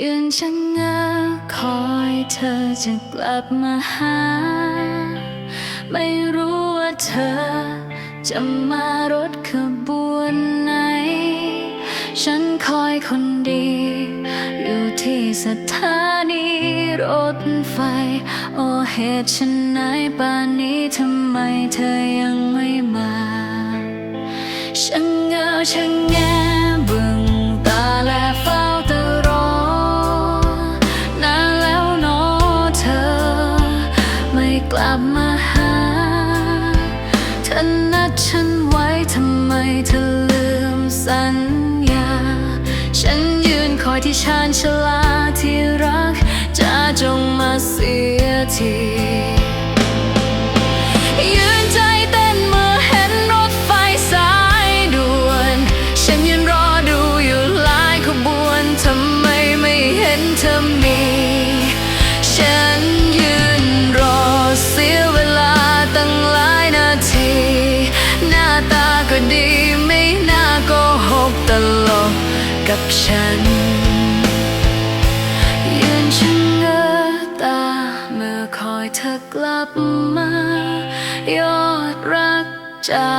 ยืนชะเง้อคอยเธอจะกลับมาหา ไม่รู้ว่าเธอจะมารถขบวนไหน ฉันคอยคนดี อยู่ที่สถานีรถไฟ โอเหตุฉันไหนป่านนี้ทำไมเธอยังไม่มาช่างเหงาช่า กลับมาหา เธอนัดฉันไว้ทำไมเธอลืมสัญญา ฉันยืนคอยที่ชานชลาที่รักจะจงมาเสียที ก็ดีไม่น่าโกหกตลกกับฉัน ยืนชะเง้อตา เมื่อคอยเธอกลับมา ยอดรักจา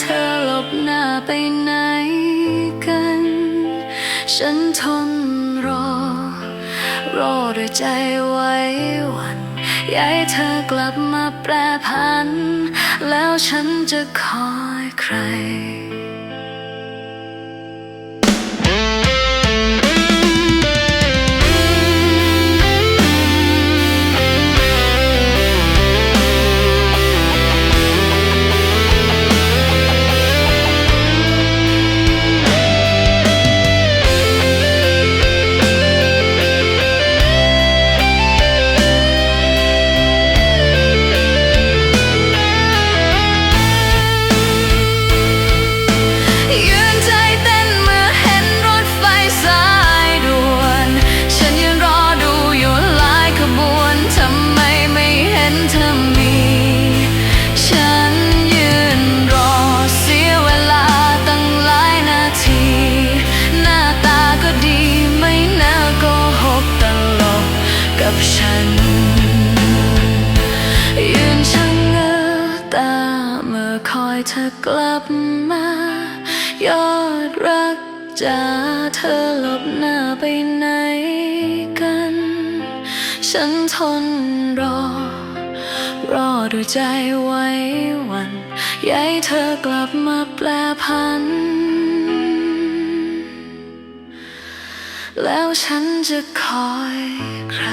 เธอหลบหน้าไปไหนกัน ฉันทนรอ รอด้วยใจไว้วัน ยากให้เธอกลับมาแปรพัน แล้วฉันจะคอยใคร เธอกลับมา ยอดรักจากเธอหลบหน้าไปไหนกัน ฉันทนรอ รอด้วยใจไว้วันอยากให้เธอกลับมาแปลพัน แล้วฉันจะคอยใคร